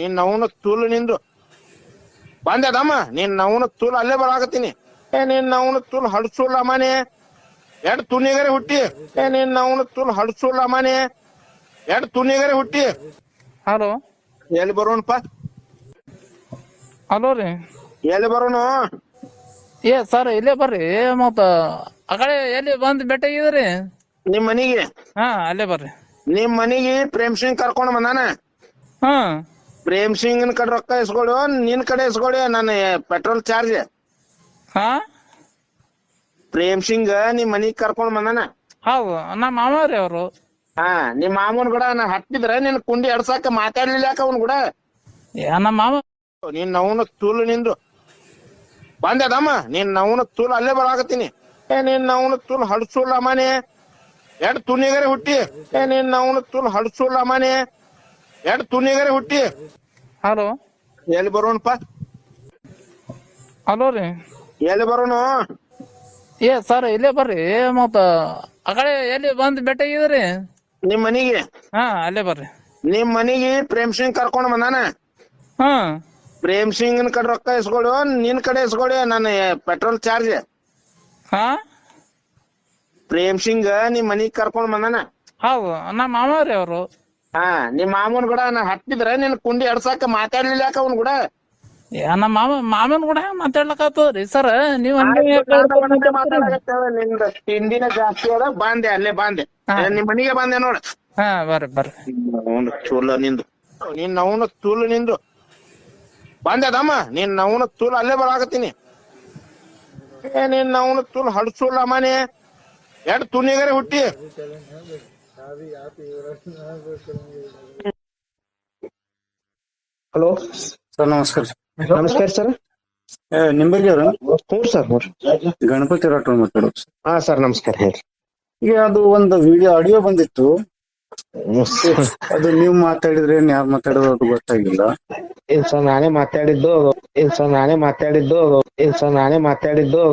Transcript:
ನೀನ್ ನವನ ತೂಲು ನಿಂದು ಬಂದದಮ್ಮ ನೀನ್ ನವನ ತೂಲು ಅಲ್ಲೇ ಬರಾಕತ್ತೀನಿ. ಏ ನೀನ್ ನವನ ತೂಲು ಹಡ್ಸೂಲ್ಲ ಮನೆ. ಎಡ್ ತುನಿಗರೆ ಹುಟ್ಟಿ. ಏ ನೀನ್ ನವನ ತೂಲು ಹಡ್ಸೂಲ್ಲ ಮನೆ. ಎಡ್ ತುನಿಗರೆ ಹುಟ್ಟಿ. ಹಲೋ. ಎಲ್ಲಿ ಬರೋಣಪ್ಪ? ಹಲೋ ರೀ. ಎಲ್ಲಿ ಬರೋಣ? ಏ ಸರ್ ಇಲ್ಲೇ ಬರ್ರಿ. ಮತ್ತ ಆ ಕಡೆ ಎಲ್ಲಿ ಬಂದ್ ಭೇಟಿಯಾಗಿದ್ರಿ ನಿಮ್ ಮನಿಗೆ ಹಾ ಅಲ್ಲೇ ಬರ್ರಿ. ನಿಮ್ ಮನಿಗೆ ಪ್ರೇಮ್ ಸಿಂಗ್ ಕರ್ಕೊಂಡ್ ಬಂದಾನ? ಹಾ. ಪ್ರೇಮ್ ಸಿಂಗ್ ಕಡೆ ರೊಕ್ಕ ಇಸ್ಕೊಳ್ಳೋ ನಿನ್ ಕಡೆ ಇಸ್ಕೊಳ್ಳಿ ನನ್ನ ಪೆಟ್ರೋಲ್ ಚಾರ್ಜ್ ಹಾ? ಪ್ರೇಮ್ ಸಿಂಗ್ ನಿಮ್ ಮನಿಗ್ ಕರ್ಕೊಂಡ್ ಬಂದಾನ? ಹೌದು ನಮ್ಮ ಮಾಮರಿ ಅವರು. ಹಾ ನಿಮ್ ಮಾಮೂನ್ ಕೂಡ ನಾ ಹತ್ತಿದ್ರ ನಿನ್ ಕುಂಡಿ ಎಡ್ಸಾಕ ಮಾತಾಡ್ಲಿಲ್ಲ ಯಾಕ ಅವ್ನ್ ಕೂಡ? ನಮ್ಮ ಮಾಮ ನೀನ್ ನವನ ತೂಲು ನಿಂದು. ಬಂದದಮ್ಮ ನೀನ್ ನವನ ತೂಲು ಅಲ್ಲೇ ಬರಾಕತ್ತೀನಿ. ಏ ನೀನ್ ನವನ ತೂಲು ಹಡ್ಸೂಲ್ಲ ಮನೆ. ಎಡ್ ತುನಿಗರೆ ಹುಟ್ಟಿ. ಏ ನೀನ್ ನವನ ತೂಲು ಹಡ್ಸೂಲ್ಲ ಮನೆ. ಎಡ್ ತುನಿಗರೆ ಹುಟ್ಟಿ. ಹಲೋ. ಎಲ್ಲಿ ಬರೋಣಪ್ಪ? ಹಲೋ ರೀ. ಎಲ್ಲಿ ಬರೋಣ? ಏ ಸರ್ ಇಲ್ಲೇ ಬರ್ರಿ. ಮತ್ತ ಆ ಕಡೆ ಎಲ್ಲಿ ಬಂದ್ ಭೇಟಿಯಾಗಿದ್ರಿ ನಿಮ್ ಮನಿಗೆ? ಹಾ ಅಲ್ಲೇ ಬರ್ರಿ. ನಿಮ್ ಮನಿಗೆ ಪ್ರೇಮ್ ಸಿಂಗ್ ಕರ್ಕೊಂಡ್ ಬಂದಾನ? ಹಾ. ಪ್ರೇಮ್ ಸಿಂಗ್ ಕಡೆ ರೊಕ್ಕ ಇಸ್ಕೊಳ್ಳೋ ನಿನ್ ಕಡೆ ಇಸ್ಕೊಳಿ ನಾನು ಪೆಟ್ರೋಲ್ ಚಾರ್ಜ್. ಹಾ. ಪ್ರೇಮ್ ಸಿಂಗ್ ನಿಮ್ ಮನಿಗೆ ಕರ್ಕೊಂಡ್ ಬಂದಾನ? ಹೌದು ನಮ್ಮ ಮಾಮ ರೀ ಅವರು. ಹಾ ನಿಮ್ ಮಾಮೂನ್ ಕೂಡ ನಾ ಹತ್ತಿದ್ರ ನಿನ್ ಕುಂಡಿ ಎಡ್ಸಾಕ ಮಾತಾಡ್ಲಿಲ್ಲ ಯಾಕ ಅವ್ನ್ ಕೂಡ? ನಮ್ಮ ಮಾಮ ಮಾಮನ್ ಕೂಡ ಮಾತಾಡ್ಲಕ್ ಮಾತಾಡ್ಲಕತ್ತದ್ರಿ ಸರ್ ನೀವ್ ಹಂಗೆ ಯಾಕ್ ಮಾತಾಡ್ತೀರಿ? ನಿಂದ ತಿಂಡಿನ ಜಾಸ್ತಿ ಅದ ಬಾಂದೆ ಅಲ್ಲೇ ಬಾಂದೆ. ಹಾ. ಏ, ನಿಮ್ ಮನಿಗೆ ಬಂದೆ ನೋಡ. ಹಾ ಬರ್ರಿ ಬರ್ರಿ. ಅವನ ಚೂಲ ನಿಂದು. ನಿನ್ ಅವನ ತೂಲು ನಿಂದು. ಬಾಂದೆ ಅದಮ್ಮ ನಿನ್ ನವನ ತೂಲು ಅಲ್ಲೇ ಬರಾಕತ್ತೀನಿ. ಏ ನೀನ್ ನವನ ತೂಲು ಅಮ್ಮ ಮನೆ. ಎಡ್ ತುನಿಗರೆ ಹುಟ್ಟಿ. ಹಲೋ? ಸರ್ ನಮಸ್ಕಾರ ನಮಸ್ಕಾರ ಸರ್. ನಿಂಬಲ್ಲಿ ಅವ್ರ ಹ್ಞೂ ಸರ್ ಹ್ಞೂ. ಗಣಪತಿ ರಾಠೋಡ್ ಮಾತಾಡೋದು. ಹಾ ಸರ್ ನಮಸ್ಕಾರ ಹೇಳ್ರಿ ಈಗ ಅದು ಒಂದು ವಿಡಿಯೋ ಆಡಿಯೋ ಬಂದಿತ್ತು. ಅದು ನೀವು ಮಾತಾಡಿದ್ರೆ ಯಾರು ಮಾತಾಡೋದು ಅದು ಗೊತ್ತಾಗಿಲ್ಲ. ಇಲ್ಲ ಸರ್ ನಾನೇ ಮಾತಾಡಿದ್ದು ಇಲ್ಲ ಸರ್ ನಾನೇ ಮಾತಾಡಿದ್ದು ಇಲ್ಲ ಸರ್ ನಾನೇ ಮಾತಾಡಿದ್ದು.